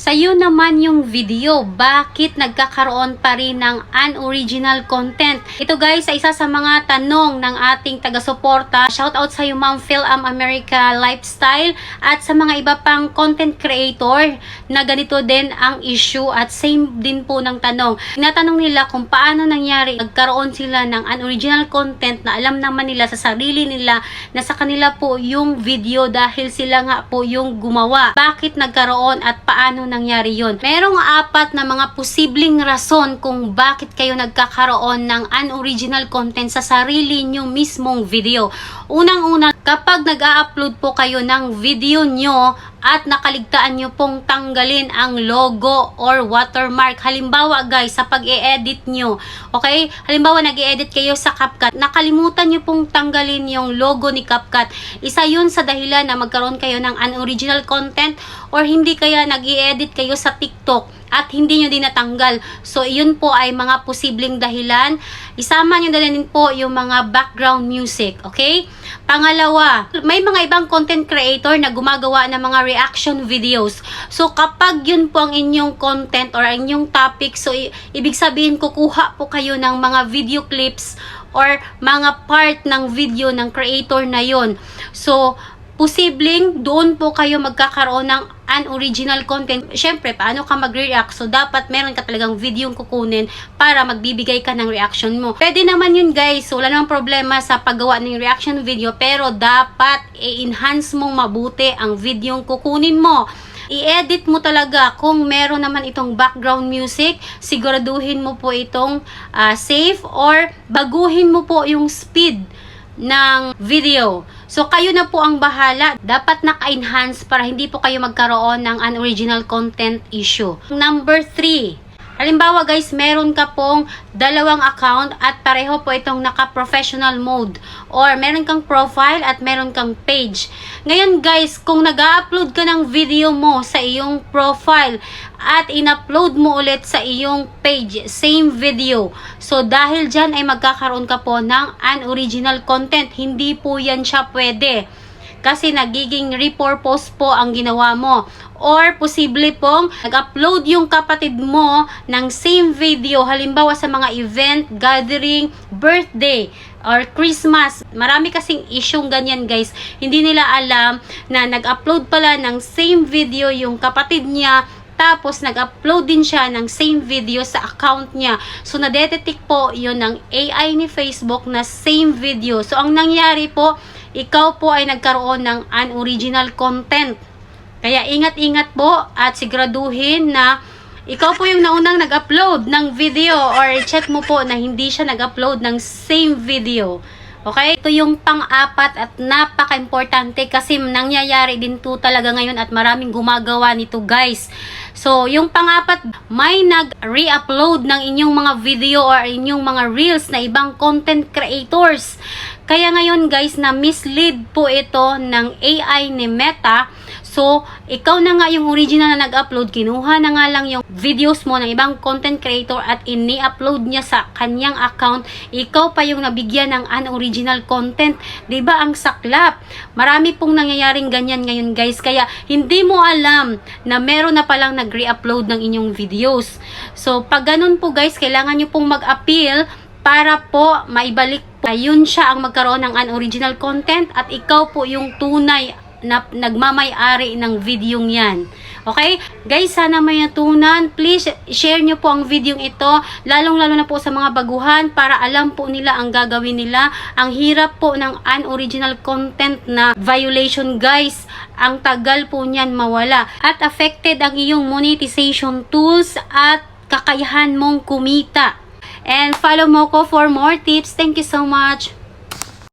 Sa'yo naman yung video, bakit nagkakaroon pa rin ng unoriginal content? Ito guys, isa sa mga tanong ng ating taga-suporta. Shoutout sa iyo Ma'am Phil Am America Lifestyle at sa mga iba pang content creator na ganito din ang issue at same din po ng tanong. Tinatanong nila kung paano nangyari nagkaroon sila ng unoriginal content na alam naman nila sa sarili nila na sa kanila po yung video dahil sila nga po yung gumawa. Bakit nagkaroon at paano nangyari yon? Merong apat na mga posibleng rason kung bakit kayo nagkakaroon ng unoriginal content sa sarili nyo mismong video. Unang-una, kapag nag-a-upload po kayo ng video nyo at nakaligtaan nyo pong tanggalin ang logo or watermark. Halimbawa guys, sa pag-e-edit nyo, okay? Halimbawa nag-e-edit kayo sa CapCut, nakalimutan nyo pong tanggalin yung logo ni CapCut. Isa yun sa dahilan na magkaroon kayo ng unoriginal content or hindi kaya nag-e-edit kayo sa TikTok at hindi nyo din natanggal. So, iyon po ay mga posibleng dahilan. Isama nyo na din po yung mga background music, okay? Pangalawa, may mga ibang content creator na gumagawa ng mga reaction videos. So, kapag yun po ang inyong content or ang inyong topic, so, ibig sabihin, kukuha po kayo ng mga video clips or mga part ng video ng creator na yon. So, posibleng doon po kayo magkakaroon ng unoriginal content. Siyempre, paano ka mag-react? So, dapat meron ka talagang video kukunin para magbibigay ka ng reaction mo. Pwede naman yun guys. So, wala namang problema sa paggawa ng reaction video. Pero, dapat i-enhance mong mabuti ang video kukunin mo i-edit mo talaga kung meron naman itong background music, siguraduhin mo po itong ah, safe or baguhin mo po yung speed ng video. So, kayo na po ang bahala. Dapat naka-enhance para hindi po kayo magkaroon ng unoriginal content issue. Number 3. Halimbawa guys, meron ka pong dalawang account at pareho po itong naka-professional mode or meron kang profile at meron kang page. Ngayon guys, kung nag-upload ka ng video mo sa iyong profile at in-upload mo ulit sa iyong page, same video. So dahil dyan ay magkakaroon ka po ng unoriginal content. Hindi po yan siya pwede kasi nagiging repurpose po ang ginawa mo. Or posible pong nag-upload yung kapatid mo ng same video halimbawa sa mga event, gathering, birthday, or Christmas. Marami kasing isyong ganyan guys. Hindi nila alam na nag-upload pala ng same video yung kapatid niya tapos, nag-upload din siya ng same video sa account niya. So, nadetect po yun ng AI ni Facebook na same video. So, ang nangyari po, ikaw po ay nagkaroon ng unoriginal content. Kaya, ingat-ingat po at siguraduhin na ikaw po yung naunang nag-upload ng video or check mo po na hindi siya nag-upload ng same video. Okay? Ito yung pang-apat at napaka-importante kasi nangyayari din to talaga ngayon at maraming gumagawa nito guys. So, yung pang-apat, may nag-re-upload ng inyong mga video or inyong mga reels na ibang content creators. Kaya ngayon guys, na mislead po ito ng AI ni Meta. So, ikaw na nga yung original na nag-upload, kinuha na nga lang yung videos mo ng ibang content creator at ini-upload niya sa kanyang account. Ikaw pa yung nabigyan ng unoriginal content. 'Di ba ang saklap? Marami pong nangyayaring ganyan ngayon guys. Kaya hindi mo alam na meron na palang nag-re-upload ng inyong videos. So, pag ganun po guys, kailangan nyo pong mag-appeal para po maibalik. Ayun siya ang magkaroon ng unoriginal content at ikaw po yung tunay na nagmamay-ari ng video yan. Okay? Guys, sana may natunan. Please, share nyo po ang video ito. Lalong-lalo na po sa mga baguhan para alam po nila ang gagawin nila. Ang hirap po ng unoriginal content na violation, guys. Ang tagal po niyan mawala. At affected ang iyong monetization tools at kakayahan mong kumita. And follow mo ko for more tips. Thank you so much.